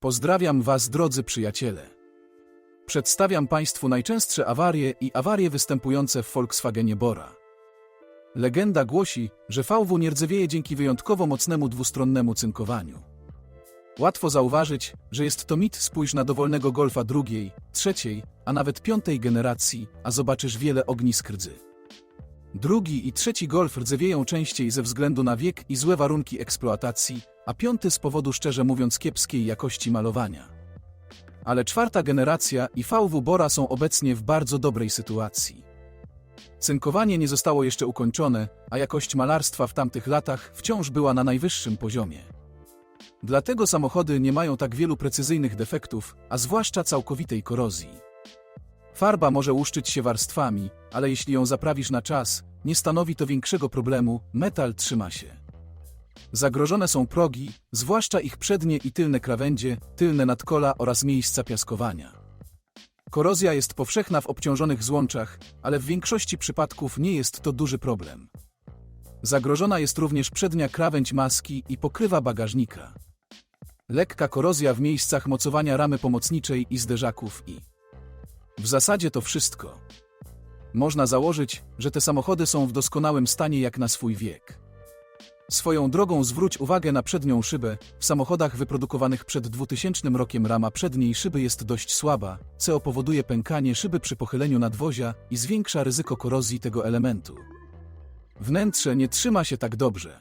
Pozdrawiam Was, drodzy przyjaciele. Przedstawiam Państwu najczęstsze awarie i awarie występujące w Volkswagenie Bora. Legenda głosi, że VW nie rdzewieje dzięki wyjątkowo mocnemu dwustronnemu cynkowaniu. Łatwo zauważyć, że jest to mit, spójrz na dowolnego Golfa drugiej, trzeciej, a nawet piątej generacji, a zobaczysz wiele ognisk rdzy. Drugi i trzeci Golf rdzewieją częściej ze względu na wiek i złe warunki eksploatacji, a piąty z powodu szczerze mówiąc kiepskiej jakości malowania. Ale czwarta generacja i VW Bora są obecnie w bardzo dobrej sytuacji. Cynkowanie nie zostało jeszcze ukończone, a jakość malarstwa w tamtych latach wciąż była na najwyższym poziomie. Dlatego samochody nie mają tak wielu precyzyjnych defektów, a zwłaszcza całkowitej korozji. Farba może łuszczyć się warstwami, ale jeśli ją zaprawisz na czas, nie stanowi to większego problemu, metal trzyma się. Zagrożone są progi, zwłaszcza ich przednie i tylne krawędzie, tylne nadkola oraz miejsca piaskowania. Korozja jest powszechna w obciążonych złączach, ale w większości przypadków nie jest to duży problem. Zagrożona jest również przednia krawędź maski i pokrywa bagażnika. Lekka korozja w miejscach mocowania ramy pomocniczej i zderzaków i w zasadzie to wszystko. Można założyć, że te samochody są w doskonałym stanie jak na swój wiek. Swoją drogą zwróć uwagę na przednią szybę. W samochodach wyprodukowanych przed 2000 rokiem rama przedniej szyby jest dość słaba, co powoduje pękanie szyby przy pochyleniu nadwozia i zwiększa ryzyko korozji tego elementu. Wnętrze nie trzyma się tak dobrze.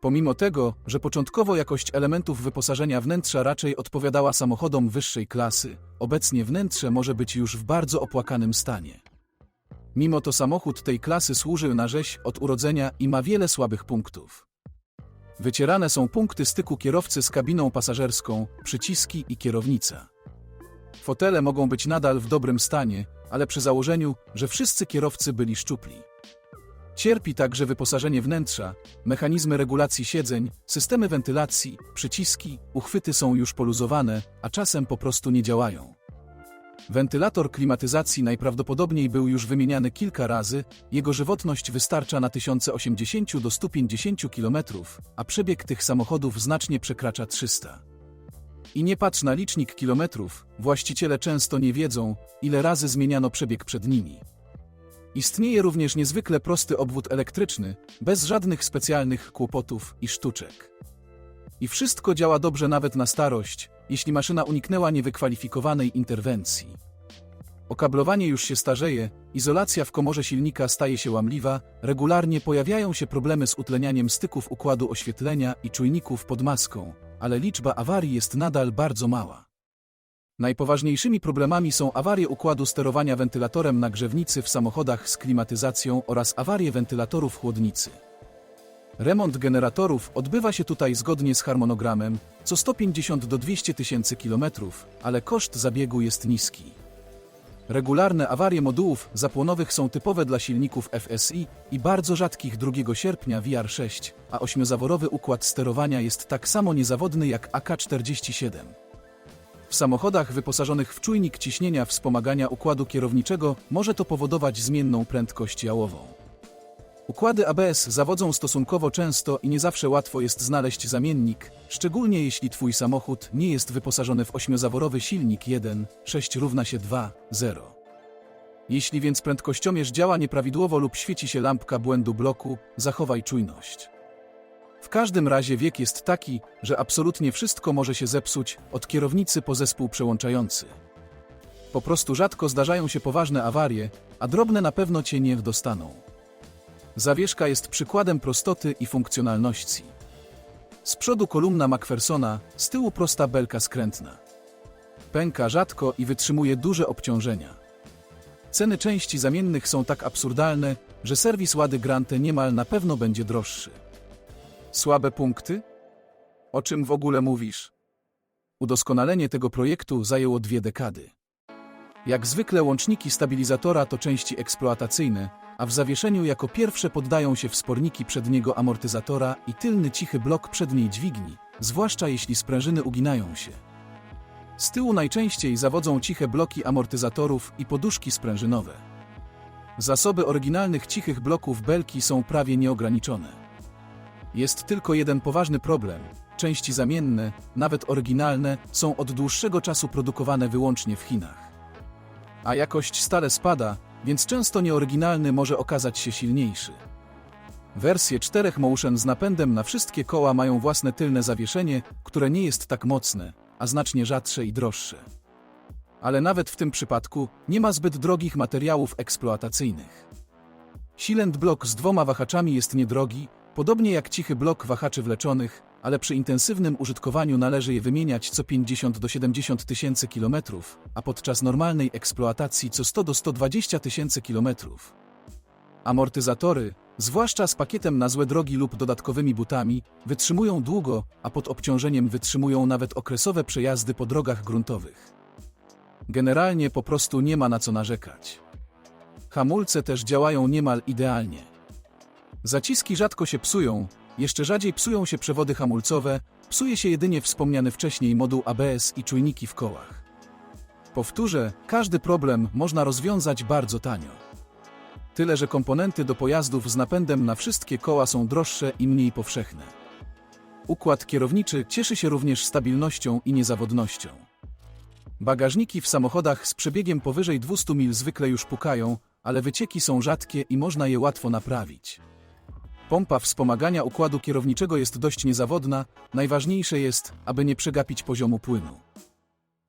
Pomimo tego, że początkowo jakość elementów wyposażenia wnętrza raczej odpowiadała samochodom wyższej klasy, obecnie wnętrze może być już w bardzo opłakanym stanie. Mimo to samochód tej klasy służy na rzeź od urodzenia i ma wiele słabych punktów. Wycierane są punkty styku kierowcy z kabiną pasażerską, przyciski i kierownica. Fotele mogą być nadal w dobrym stanie, ale przy założeniu, że wszyscy kierowcy byli szczupli. Cierpi także wyposażenie wnętrza, mechanizmy regulacji siedzeń, systemy wentylacji, przyciski, uchwyty są już poluzowane, a czasem po prostu nie działają. Wentylator klimatyzacji najprawdopodobniej był już wymieniany kilka razy, jego żywotność wystarcza na 1080 do 150 km, a przebieg tych samochodów znacznie przekracza 300. I nie patrz na licznik kilometrów, właściciele często nie wiedzą, ile razy zmieniano przebieg przed nimi. Istnieje również niezwykle prosty obwód elektryczny, bez żadnych specjalnych kłopotów i sztuczek. I wszystko działa dobrze nawet na starość, jeśli maszyna uniknęła niewykwalifikowanej interwencji. Okablowanie już się starzeje, izolacja w komorze silnika staje się łamliwa, regularnie pojawiają się problemy z utlenianiem styków układu oświetlenia i czujników pod maską, ale liczba awarii jest nadal bardzo mała. Najpoważniejszymi problemami są awarie układu sterowania wentylatorem nagrzewnicy w samochodach z klimatyzacją oraz awarie wentylatorów chłodnicy. Remont generatorów odbywa się tutaj zgodnie z harmonogramem, co 150 do 200 tysięcy kilometrów, ale koszt zabiegu jest niski. Regularne awarie modułów zapłonowych są typowe dla silników FSI i bardzo rzadkich 2 sierpnia VR6, a ośmiozaworowy układ sterowania jest tak samo niezawodny jak AK-47. W samochodach wyposażonych w czujnik ciśnienia wspomagania układu kierowniczego może to powodować zmienną prędkość jałową. Układy ABS zawodzą stosunkowo często i nie zawsze łatwo jest znaleźć zamiennik, szczególnie jeśli Twój samochód nie jest wyposażony w ośmiozaworowy silnik 1, 6 równa się 2, 0. Jeśli więc prędkościomierz działa nieprawidłowo lub świeci się lampka błędu bloku, zachowaj czujność. W każdym razie wiek jest taki, że absolutnie wszystko może się zepsuć, od kierownicy po zespół przełączający. Po prostu rzadko zdarzają się poważne awarie, a drobne na pewno cię nie dostaną. Zawieszka jest przykładem prostoty i funkcjonalności. Z przodu kolumna Macphersona, z tyłu prosta belka skrętna. Pęka rzadko i wytrzymuje duże obciążenia. Ceny części zamiennych są tak absurdalne, że serwis Łady Grante niemal na pewno będzie droższy. Słabe punkty? O czym w ogóle mówisz? Udoskonalenie tego projektu zajęło dwie dekady. Jak zwykle łączniki stabilizatora to części eksploatacyjne, a w zawieszeniu jako pierwsze poddają się wsporniki przedniego amortyzatora i tylny cichy blok przedniej dźwigni, zwłaszcza jeśli sprężyny uginają się. Z tyłu najczęściej zawodzą ciche bloki amortyzatorów i poduszki sprężynowe. Zasoby oryginalnych cichych bloków belki są prawie nieograniczone. Jest tylko jeden poważny problem. części zamienne, nawet oryginalne, są od dłuższego czasu produkowane wyłącznie w Chinach. A jakość stale spada, więc często nieoryginalny może okazać się silniejszy. Wersje 4 Motion z napędem na wszystkie koła mają własne tylne zawieszenie, które nie jest tak mocne, a znacznie rzadsze i droższe. Ale nawet w tym przypadku nie ma zbyt drogich materiałów eksploatacyjnych. Silent blok z dwoma wahaczami jest niedrogi, podobnie jak cichy blok wahaczy wleczonych, ale przy intensywnym użytkowaniu należy je wymieniać co 50 do 70 tysięcy kilometrów, a podczas normalnej eksploatacji co 100 do 120 tysięcy kilometrów. Amortyzatory, zwłaszcza z pakietem na złe drogi lub dodatkowymi butami, wytrzymują długo, a pod obciążeniem wytrzymują nawet okresowe przejazdy po drogach gruntowych. Generalnie po prostu nie ma na co narzekać. Hamulce też działają niemal idealnie. Zaciski rzadko się psują, jeszcze rzadziej psują się przewody hamulcowe, psuje się jedynie wspomniany wcześniej moduł ABS i czujniki w kołach. Powtórzę, każdy problem można rozwiązać bardzo tanio. Tyle, że komponenty do pojazdów z napędem na wszystkie koła są droższe i mniej powszechne. Układ kierowniczy cieszy się również stabilnością i niezawodnością. Bagażniki w samochodach z przebiegiem powyżej 200 mil zwykle już pukają, ale wycieki są rzadkie i można je łatwo naprawić. Pompa wspomagania układu kierowniczego jest dość niezawodna, najważniejsze jest, aby nie przegapić poziomu płynu.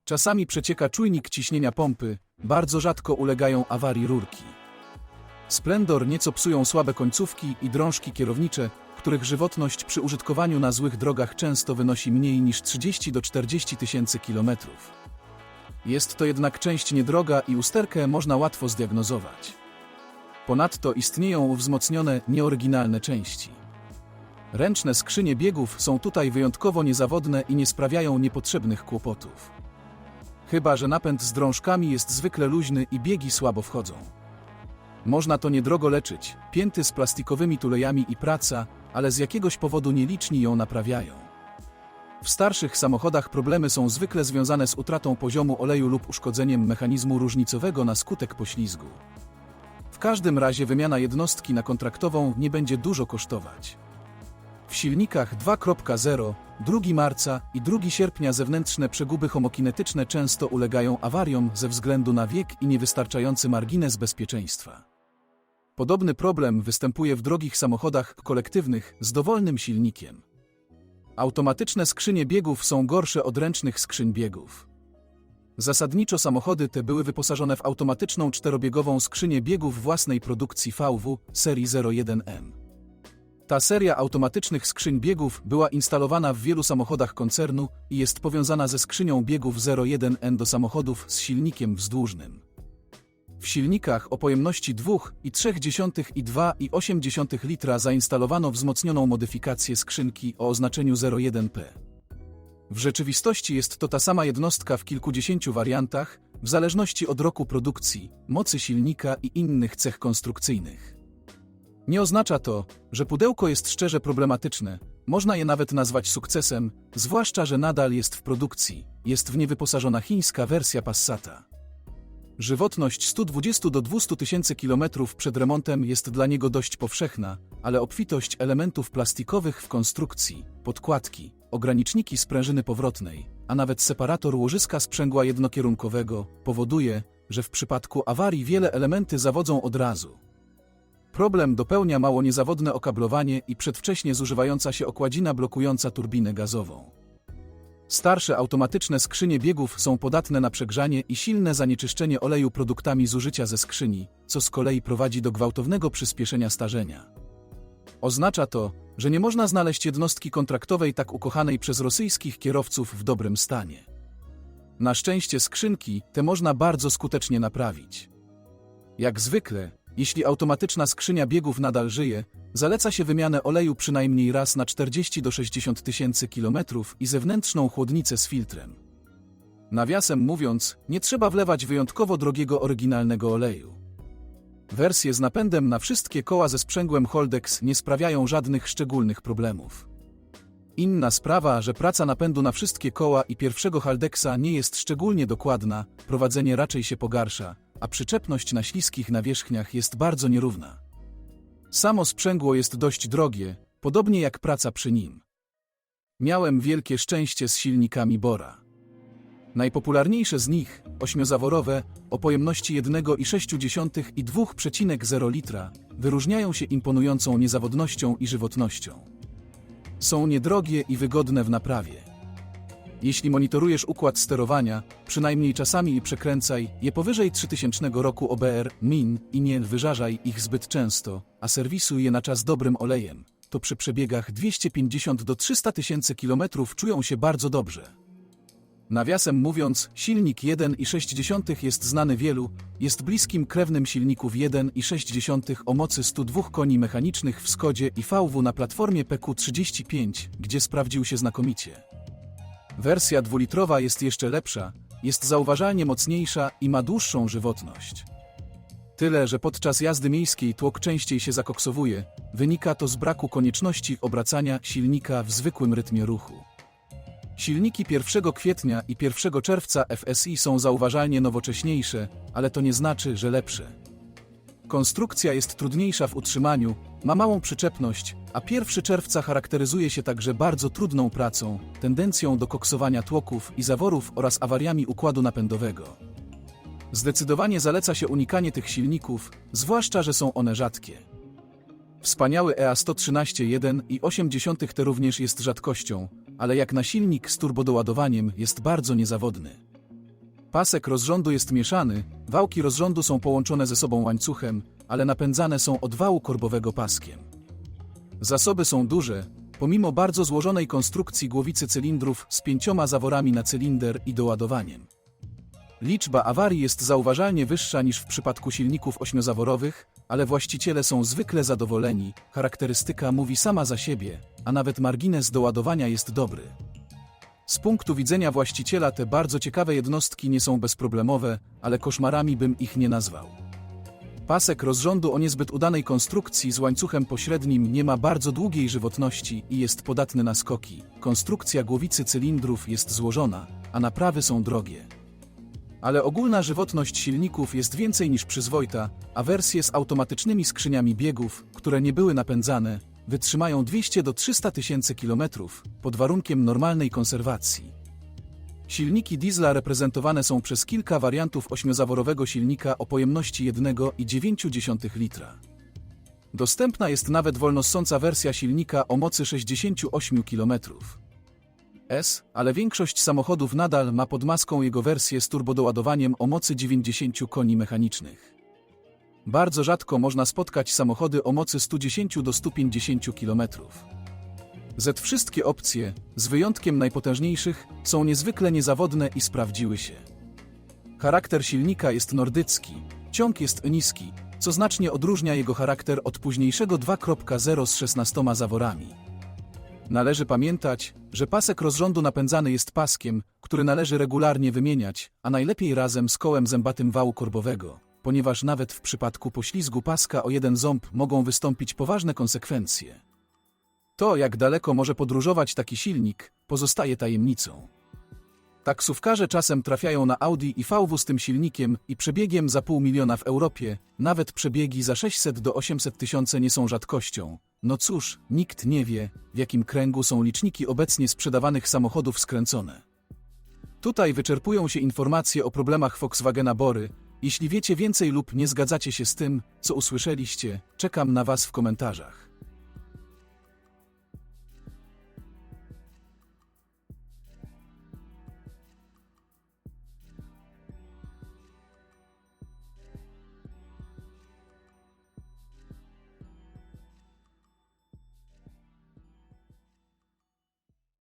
Czasami przecieka czujnik ciśnienia pompy, bardzo rzadko ulegają awarii rurki. Splendor nieco psują słabe końcówki i drążki kierownicze, których żywotność przy użytkowaniu na złych drogach często wynosi mniej niż 30 do 40 tysięcy kilometrów. Jest to jednak część niedroga i usterkę można łatwo zdiagnozować. Ponadto istnieją wzmocnione, nieoryginalne części. Ręczne skrzynie biegów są tutaj wyjątkowo niezawodne i nie sprawiają niepotrzebnych kłopotów. Chyba, że napęd z drążkami jest zwykle luźny i biegi słabo wchodzą. Można to niedrogo leczyć, pięty z plastikowymi tulejami i praca, ale z jakiegoś powodu nieliczni ją naprawiają. W starszych samochodach problemy są zwykle związane z utratą poziomu oleju lub uszkodzeniem mechanizmu różnicowego na skutek poślizgu. Każdym razie wymiana jednostki na kontraktową nie będzie dużo kosztować. W silnikach 2.0, 2 marca i 2 sierpnia zewnętrzne przeguby homokinetyczne często ulegają awariom ze względu na wiek i niewystarczający margines bezpieczeństwa. Podobny problem występuje w drogich samochodach kolektywnych z dowolnym silnikiem. Automatyczne skrzynie biegów są gorsze od ręcznych skrzyń biegów. Zasadniczo samochody te były wyposażone w automatyczną czterobiegową skrzynię biegów własnej produkcji VW serii 01M. Ta seria automatycznych skrzyń biegów była instalowana w wielu samochodach koncernu i jest powiązana ze skrzynią biegów 01N do samochodów z silnikiem wzdłużnym. W silnikach o pojemności 2,3 i 2,8 litra zainstalowano wzmocnioną modyfikację skrzynki o oznaczeniu 01P. W rzeczywistości jest to ta sama jednostka w kilkudziesięciu wariantach, w zależności od roku produkcji, mocy silnika i innych cech konstrukcyjnych. Nie oznacza to, że pudełko jest szczerze problematyczne, można je nawet nazwać sukcesem, zwłaszcza, że nadal jest w produkcji, jest w nie wyposażona chińska wersja Passata. Żywotność 120 do 200 tysięcy kilometrów przed remontem jest dla niego dość powszechna, ale obfitość elementów plastikowych w konstrukcji, podkładki, ograniczniki sprężyny powrotnej, a nawet separator łożyska sprzęgła jednokierunkowego powoduje, że w przypadku awarii wiele elementy zawodzą od razu. Problem dopełnia mało niezawodne okablowanie i przedwcześnie zużywająca się okładzina blokująca turbinę gazową. Starsze automatyczne skrzynie biegów są podatne na przegrzanie i silne zanieczyszczenie oleju produktami zużycia ze skrzyni, co z kolei prowadzi do gwałtownego przyspieszenia starzenia. Oznacza to, że nie można znaleźć jednostki kontraktowej tak ukochanej przez rosyjskich kierowców w dobrym stanie. Na szczęście skrzynki te można bardzo skutecznie naprawić. Jak zwykle, jeśli automatyczna skrzynia biegów nadal żyje, zaleca się wymianę oleju przynajmniej raz na 40 do 60 tysięcy kilometrów i zewnętrzną chłodnicę z filtrem. Nawiasem mówiąc, nie trzeba wlewać wyjątkowo drogiego oryginalnego oleju. Wersje z napędem na wszystkie koła ze sprzęgłem Holdex nie sprawiają żadnych szczególnych problemów. Inna sprawa, że praca napędu na wszystkie koła i pierwszego Haldexa nie jest szczególnie dokładna, prowadzenie raczej się pogarsza, a przyczepność na śliskich nawierzchniach jest bardzo nierówna. Samo sprzęgło jest dość drogie, podobnie jak praca przy nim. Miałem wielkie szczęście z silnikami Bora. Najpopularniejsze z nich, ośmiozaworowe, o pojemności 1,6 i 2,0 litra, wyróżniają się imponującą niezawodnością i żywotnością. Są niedrogie i wygodne w naprawie. Jeśli monitorujesz układ sterowania, przynajmniej czasami i przekręcaj je powyżej 3000 roku OBR, MIN i nie wyżarzaj ich zbyt często, a serwisuj je na czas dobrym olejem, to przy przebiegach 250 do 300 tysięcy kilometrów czują się bardzo dobrze. Nawiasem mówiąc, silnik 1,6 jest znany wielu, jest bliskim krewnym silników 1,6 o mocy 102 koni mechanicznych w Skodzie i VW na platformie PQ35, gdzie sprawdził się znakomicie. Wersja dwulitrowa jest jeszcze lepsza, jest zauważalnie mocniejsza i ma dłuższą żywotność. Tyle, że podczas jazdy miejskiej tłok częściej się zakoksowuje, wynika to z braku konieczności obracania silnika w zwykłym rytmie ruchu. Silniki 1 kwietnia i 1 czerwca FSI są zauważalnie nowocześniejsze, ale to nie znaczy, że lepsze. Konstrukcja jest trudniejsza w utrzymaniu, ma małą przyczepność, a 1 czerwca charakteryzuje się także bardzo trudną pracą, tendencją do koksowania tłoków i zaworów oraz awariami układu napędowego. Zdecydowanie zaleca się unikanie tych silników, zwłaszcza, że są one rzadkie. Wspaniały E EA113 1,8 T również jest rzadkością, ale jak na silnik z turbodoładowaniem jest bardzo niezawodny. Pasek rozrządu jest mieszany, wałki rozrządu są połączone ze sobą łańcuchem, ale napędzane są od wału korbowego paskiem. Zasoby są duże, pomimo bardzo złożonej konstrukcji głowicy cylindrów z pięcioma zaworami na cylinder i doładowaniem. Liczba awarii jest zauważalnie wyższa niż w przypadku silników ośmiozaworowych, ale właściciele są zwykle zadowoleni, charakterystyka mówi sama za siebie, a nawet margines doładowania jest dobry. Z punktu widzenia właściciela te bardzo ciekawe jednostki nie są bezproblemowe, ale koszmarami bym ich nie nazwał. Pasek rozrządu o niezbyt udanej konstrukcji z łańcuchem pośrednim nie ma bardzo długiej żywotności i jest podatny na skoki. Konstrukcja głowicy cylindrów jest złożona, a naprawy są drogie. Ale ogólna żywotność silników jest więcej niż przyzwoita, a wersje z automatycznymi skrzyniami biegów, które nie były napędzane, wytrzymają 200 do 300 tysięcy kilometrów pod warunkiem normalnej konserwacji. Silniki diesla reprezentowane są przez kilka wariantów ośmiozaworowego silnika o pojemności 1,9 litra. Dostępna jest nawet wolnossąca wersja silnika o mocy 68 km. S, ale większość samochodów nadal ma pod maską jego wersję z turbodoładowaniem o mocy 90 koni mechanicznych. Bardzo rzadko można spotkać samochody o mocy 110 do 150 km. Z wszystkie opcje, z wyjątkiem najpotężniejszych, są niezwykle niezawodne i sprawdziły się. Charakter silnika jest nordycki, ciąg jest niski, co znacznie odróżnia jego charakter od późniejszego 2.0 z 16 zaworami. Należy pamiętać, że pasek rozrządu napędzany jest paskiem, który należy regularnie wymieniać, a najlepiej razem z kołem zębatym wału korbowego, ponieważ nawet w przypadku poślizgu paska o jeden ząb mogą wystąpić poważne konsekwencje. To, jak daleko może podróżować taki silnik, pozostaje tajemnicą. Taksówkarze czasem trafiają na Audi i VW z tym silnikiem i przebiegiem za pół miliona w Europie, nawet przebiegi za 600 do 800 tysiące nie są rzadkością. No cóż, nikt nie wie, w jakim kręgu są liczniki obecnie sprzedawanych samochodów skręcone. Tutaj wyczerpują się informacje o problemach Volkswagena Bory. Jeśli wiecie więcej lub nie zgadzacie się z tym, co usłyszeliście, czekam na Was w komentarzach.